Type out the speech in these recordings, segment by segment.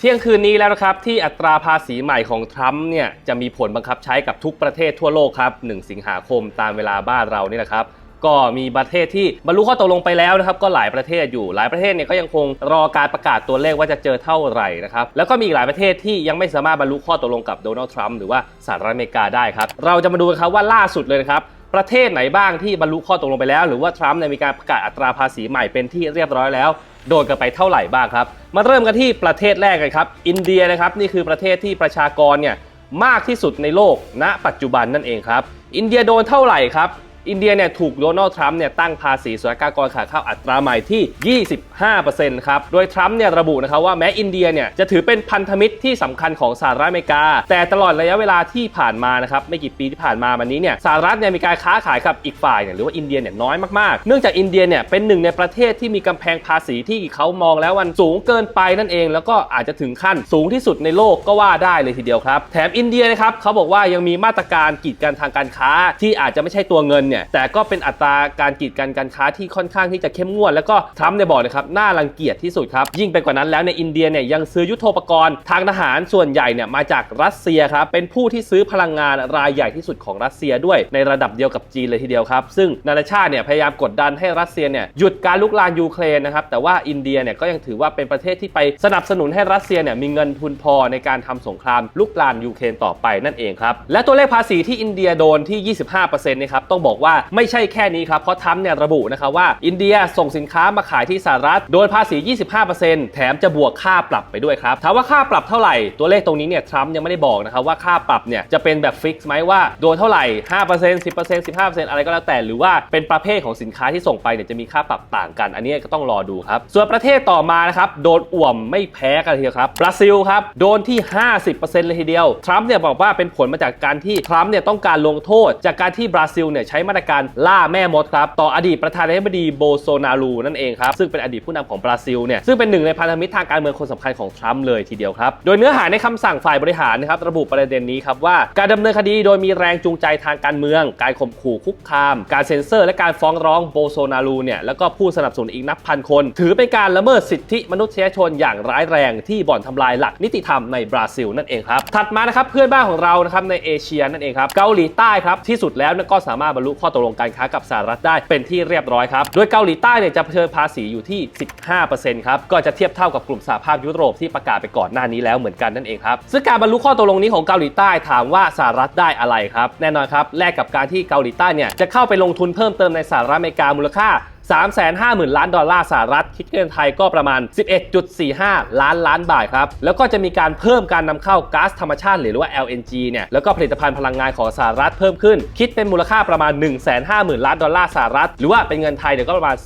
เที่ยงคืนนี้แล้วนะครับที่อัตราภาษีใหม่ของทรัมป์เนี่ยจะมีผลบังคับใช้กับทุกประเทศทั่วโลกครับ 1 สิงหาคมตามเวลาบ้านเรานี่แหละครับ ก็มีประเทศที่บรรลุข้อตกลงไปแล้วนะครับก็หลายประเทศอยู่หลายประเทศเนี่ยก็ยังคงรอการประกาศตัวเลขว่าจะเจอเท่าไหร่นะครับแล้วก็มีอีกหลายประเทศที่ยังไม่สามารถบรรลุข้อตกลงกับโดนัลด์ทรัมป์หรือว่าสหรัฐอเมริกาได้ครับเราจะมาดูกันครับว่าล่าสุดเลยนะครับประเทศไหนบ้างที่บรรลุข้อตกลงไปแล้ว หรือว่าทรัมป์เนี่ยมีการประกาศอัตราภาษีใหม่เป็นที่เรียบร้อยแล้ว โดนกันไปเท่าไหร่บ้างครับ มาเริ่มกันที่ประเทศแรกกันครับ อินเดียนะครับนี่คือประเทศที่ประชากรเนี่ยมากที่สุดในโลกณ ปัจจุบันนั่นเองครับ อินเดียโดนเท่าไหร่ครับ อินเดียเนี่ยถูกโดนัลด์ทรัมป์เนี่ยตั้งภาษีศุลกากรขาเข้าอัตราใหม่ที่ 25%ครับ โดยทรัมป์เนี่ยระบุนะครับว่าแม้อินเดียเนี่ยจะถือเป็นพันธมิตรที่สำคัญของสหรัฐอเมริกา แต่ตลอดระยะเวลาที่ผ่านมานะครับไม่กี่ปีที่ผ่านมาวันนี้เนี่ยสหรัฐเนี่ยมีการค้าขายกับอีกฝ่ายเนี่ยหรือว่าอินเดียเนี่ยน้อยมากๆ เนื่องจากอินเดียเนี่ยเป็นหนึ่งในประเทศที่มีกำแพงภาษีที่เขามองแล้ววันสูงเกินไปนั่นเอง แล้วก็อาจจะถึงขั้นสูงที่สุดในโลกก็ว่าได้เลยทีเดียวครับ แถมอินเดียนะครับเขาบอกว่ายังมีมาตรการกีดกันทางการค้าที่อาจจะไม่ใช่ตัวเงินเนี่ยแต่ก็เป็นอัตราการกีดกันการค้าที่ค่อนข้างที่จะเข้มงวด แล้วก็ทรัมป์เนี่ยบอกนะครับน่ารังเกียจที่สุดครับยิ่งไปกว่านั้นแล้วในอินเดียเนี่ยยังซื้อยุทโธปกรณ์ทางทหารส่วนใหญ่เนี่ยมาจากรัสเซียครับเป็นผู้ที่ซื้อพลังงานรายใหญ่ที่สุดของรัสเซียด้วยในระดับเดียวกับจีนเลยทีเดียวครับ ซึ่งนานาชาติเนี่ยพยายามกดดันให้รัสเซียเนี่ยหยุดการลุกลานยูเครนนะครับแต่ว่าอินเดียเนี่ยก็ยังถือว่าเป็นประเทศที่ไปสนับสนุนให้รัสเซียเนี่ยมีเงินทุนพอในการทำสงครามลุกลานยูเครนต่อไปนั่นเองครับและตัวเลขภาษีที่อินเดียโดนที่ 25%นะครับต้องบอกว่าไม่ใช่แค่นี้ครับ เพราะทรัมป์เนี่ยระบุนะครับว่า อินเดียส่งสินค้ามาขายที่สหรัฐ โดนภาษี 25%แถมจะบวกค่าปรับไปด้วยครับถามว่าค่าปรับเท่าไหร่ ตัวเลขตรงนี้เนี่ยทรัมป์ยังไม่ได้บอกนะครับว่าค่าปรับเนี่ยจะเป็นแบบฟิกซ์ไหมว่าโดนเท่าไหร่ 5% 10% 15%อะไรก็แล้วแต่หรือว่าเป็นประเภทของสินค้าที่ส่งไปเนี่ยจะมีค่าปรับต่างกัน อันนี้ก็ต้องรอดูครับส่วนประเทศต่อมานะครับโดนอ่วมไม่แพ้กันทีเดียวครับบราซิลครับโดนที่ 50%เลยทีเดียวทรัมป์เนี่ยบอกว่าเป็นผลมาจากการที่ทรัมป์เนี่ยต้องการลงโทษ จากการที่บราซิลเนี่ยใช้มาตรการล่าแม่มดครับต่ออดีตประธานาธิบดีโบโซนารูนั่นเองครับซึ่งเป็นอดีตผู้นำของบราซิลเนี่ยซึ่งเป็นหนึ่งในพันธมิตรทางการเมืองคนสำคัญของทรัมป์เลยทีเดียวครับโดยเนื้อหาในคำสั่งฝ่ายบริหารนะครับระบุประเด็นนี้ครับว่าการดำเนินคดีโดยมีแรงจูงใจทางการเมือง การข่มขู่คุกคาม การเซ็นเซอร์และการฟ้องร้องโบโซนารูเนี่ยแล้วก็ผู้สนับสนุนอีกนับพันคน ถือเป็นการละเมิดสิทธิมนุษยชนอย่างร้ายแรงที่บ่อนทำลายหลักนิติธรรมในบราซิลนั่นเองครับถัดมานะครับเพื่อนบ้านของเรานะครับในเอเชียนั่นเองครับเกาหลีใต้ครับที่สุดแล้วก็สามารถบรรลุข้อตกลงการค้ากับสหรัฐได้เป็นที่เรียบร้อยครับ โดยเกาหลีใต้เนี่ยจะเผชิญภาษีอยู่ที่ 15%ครับ ก็จะเทียบเท่ากับกลุ่มสหภาพยุโรปที่ประกาศไปก่อนหน้านี้แล้วเหมือนกันนั่นเองครับซึ่งการบรรลุข้อตกลงนี้ของเกาหลีใต้ถามว่าสหรัฐได้อะไรครับ แน่นอนครับแลกกับการที่เกาหลีใต้เนี่ยจะเข้าไปลงทุนเพิ่มเติมในสหรัฐอเมริกามูลค่า 350,000 ล้านดอลลาร์สหรัฐ คิดเป็นเงินไทยก็ประมาณ 11.45 ล้านล้านบาทครับ แล้วก็จะมีการเพิ่มการนำเข้าก๊าซธรรมชาติหรือว่า LNG เนี่ยแล้วก็ผลิตภัณฑ์พลังงานของสหรัฐเพิ่มขึ้น คิดเป็นมูลค่าประมาณ 150,000 ล้านดอลลาร์สหรัฐ หรือว่าเป็นเงินไทยเนี่ยวก็ประมาณ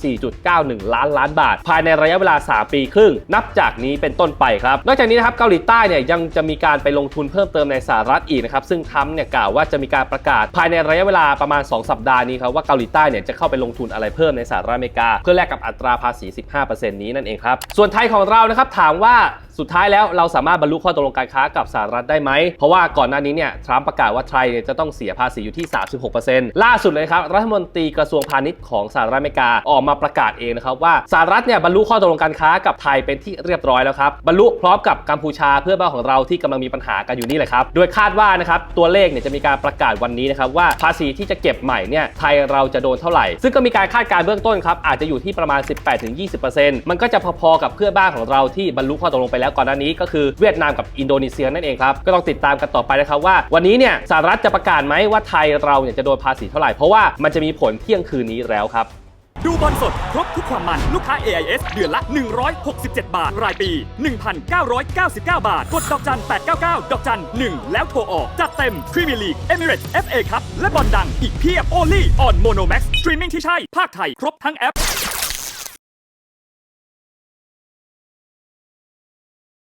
4.91 ล้านล้านบาท ภายในระยะเวลา 3 ปีครึ่ง นับจากนี้เป็นต้นไปครับ นอกจากนี้นะครับเกาหลีใต้เนี่ยยังจะมีการไปลงทุนเพิ่มเติมในสหรัฐอีกนะครับซึ่งทรัมป์เนี่ยกล่าวว่าจะมีการประกาศ ภายในระยะเวลาประมาณ 2 สัปดาห์นี้ครับว่าเกาหลีใต้เนี่ยจะเข้าไปลงทุนอะไรเพิ่มในสหรัฐอเมริกา เพื่อแลกกับอัตราภาษี 15%นี้นั่นเองครับ ส่วนไทยของเรานะครับถามว่าสุดท้ายแล้วเราสามารถบรรลุข้อตกลงการค้ากับสหรัฐได้ไหม เพราะว่าก่อนหน้านี้เนี่ยทรัมป์ประกาศว่าไทยจะต้องเสียภาษีอยู่ที่ 36%ล่าสุดเลยครับ รัฐมนตรีกระทรวงพาณิชย์ของสหรัฐอเมริกาออกมาประกาศเองนะครับว่าสหรัฐเนี่ยบรรลุข้อตกลงการค้ากับไทยเป็นที่เรียบร้อยแล้วครับบรรลุพร้อมกับกัมพูชาเพื่อนบ้านของเราที่กำลังมีปัญหากันอยู่นี่แหละครับโดยคาดว่านะครับตัวเลขเนี่ยจะมีการประกาศวันนี้นะครับว่าภาษีที่จะเก็บใหม่เนี่ยไทยเราจะโดนเท่าไหร่ ซึ่งก็มีการคาดการณ์เบื้องต้นครับอาจจะอยู่ที่ประมาณ 18-20%มันก็จะพอๆกับเพื่อนบ้านของเราที่บรรลุข้อตกลงไปแล้วก่อนหน้านี้ก็คือเวียดนามกับอินโดนีเซียนั่นเองครับก็ต้องติดตามกันต่อไปนะครับว่า วันนี้เนี่ยสหรัฐจะประกาศไหมว่าไทยเราเนี่ยจะโดนภาษีเท่าไหร่เพราะว่ามันจะมีผลเที่ยงคืนนี้แล้วครับดูบอลสด ครบทุกความมัน ลูกค้า AIS เดือนละ 167 บาท รายปี 1,999 บาท กดดอกจัน 899 ดอกจัน 1 แล้วโทรออก จัดเต็มพรีเมียร์ลีก Emirates FA ครับ และบอลดังอีกเพียบ Only on Monomax สตรีมมิ่งที่ใช่ ภาคไทย ครบทั้งแอป